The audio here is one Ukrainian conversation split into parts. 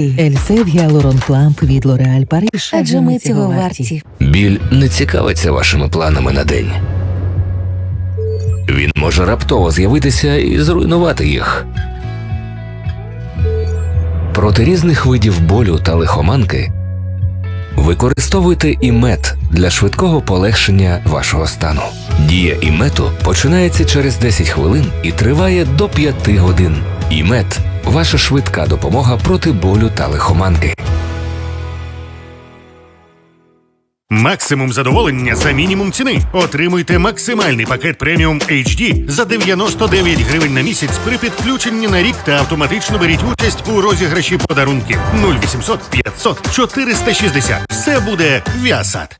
Ельсев Гіалурон Пламп від Лореаль Париж. Адже ми цього варті. Біль не цікавиться вашими планами на день. Він може раптово з'явитися і зруйнувати їх. Проти різних видів болю та лихоманки використовуйте імет для швидкого полегшення вашого стану. Дія імету починається через 10 хвилин і триває до 5 годин. Імет ваша швидка допомога проти болю та лихоманки. Максимум задоволення за мінімум ціни. Отримуйте максимальний пакет преміум HD за 99 гривень на місяць при підключенні на рік та автоматично беріть участь у розіграші подарунків 0800 500 460. Все буде Віасад.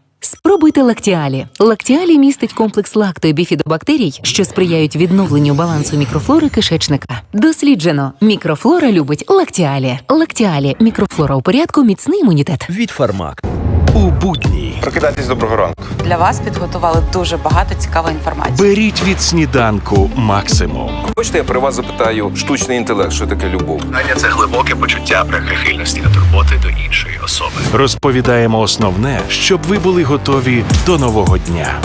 Спробуйте лактіалі. Лактіалі містить комплекс лакто і біфідобактерій, що сприяють відновленню балансу мікрофлори кишечника. Досліджено, мікрофлора любить лактіалі. Лактіалі мікрофлора у порядку, міцний імунітет. від Фармак. У будні Прокидайтесь доброго ранку. Для вас підготували дуже багато цікавої інформації. беріть від сніданку максимум. Хочете, я про вас запитаю штучний інтелект, що таке любов? Кохання це глибоке почуття прихильності та турботи до особи. Розповідаємо основне, щоб ви були готові до нового дня.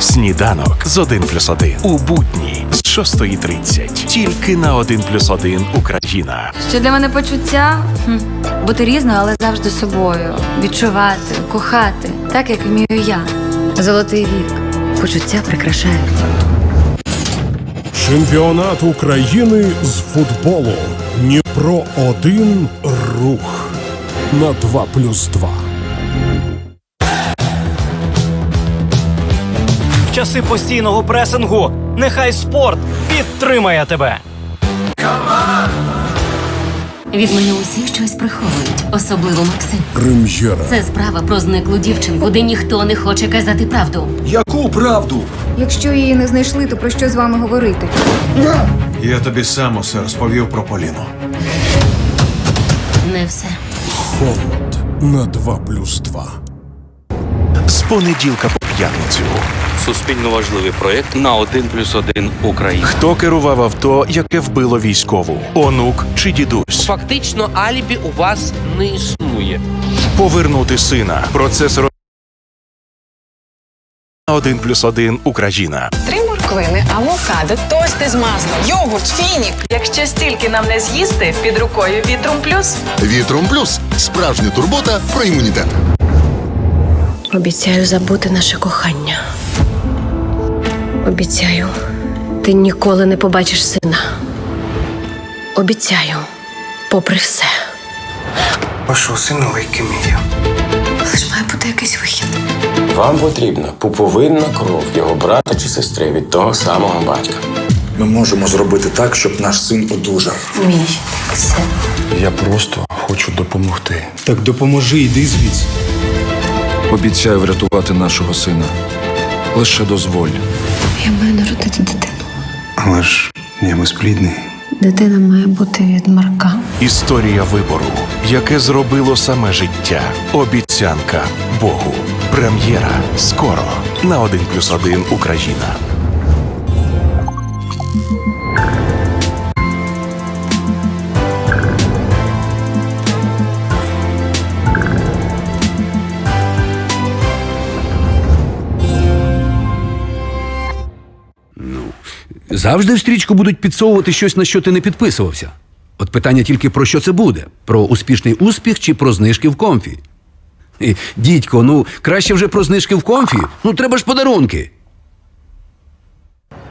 Сніданок з 1 плюс 1. у будні з 6.30. Тільки на 1 плюс 1 Україна. Що для мене почуття? Хм. Бути різною, але завжди собою. Відчувати, кохати, так як вмію я. Золотий вік. Почуття прикрашають. Чемпіонат України з футболу. Дніпро 1 рух на 2 плюс 2. В часи постійного пресингу нехай спорт підтримає тебе. Від мене усі щось приховують, особливо Максим. Крим'єра. Це справа про зниклу дівчинку, де ніхто не хоче казати правду. Яку правду? Якщо її не знайшли, то про що з вами говорити? Я тобі сам усе розповів про Поліну. Не все. Холод на 2 плюс 2. З понеділка по п'ятницю. Суспільно важливий проєкт на 1 плюс 1 Україна. Хто керував авто, яке вбило військову? Онук чи дідусь? Фактично, алібі у вас не існує. Повернути сина. Процес роз... на 1 плюс 1 Україна. Три морквини, авокадо, тости з маслом, йогурт, фінік. Якщо стільки нам не з'їсти, під рукою вітром плюс. Вітром плюс справжня турбота про імунітет. Обіцяю забути наше кохання. Обіцяю, ти ніколи не побачиш сина. Обіцяю, попри все. Вашого сина лейкемія. Але ж має бути якийсь вихід. Вам потрібна пуповинна кров його брата чи сестри від того самого батька. Ми можемо зробити так, щоб наш син одужав. Мій син. Я просто хочу допомогти. Так допоможи, йди звідси. Обіцяю врятувати нашого сина. Лише дозволь. Я маю народити дитину. Але ж я безплідний. Дитина має бути від Марка. Історія вибору, яке зробило саме життя. Обіцянка Богу. Прем'єра скоро на 1 плюс 1 Україна. Завжди в стрічку будуть підсовувати щось, на що ти не підписувався. От питання тільки про що це буде: про успішний успіх чи про знижки в комфі. Дідько, ну краще вже про знижки в комфі. Ну треба ж подарунки.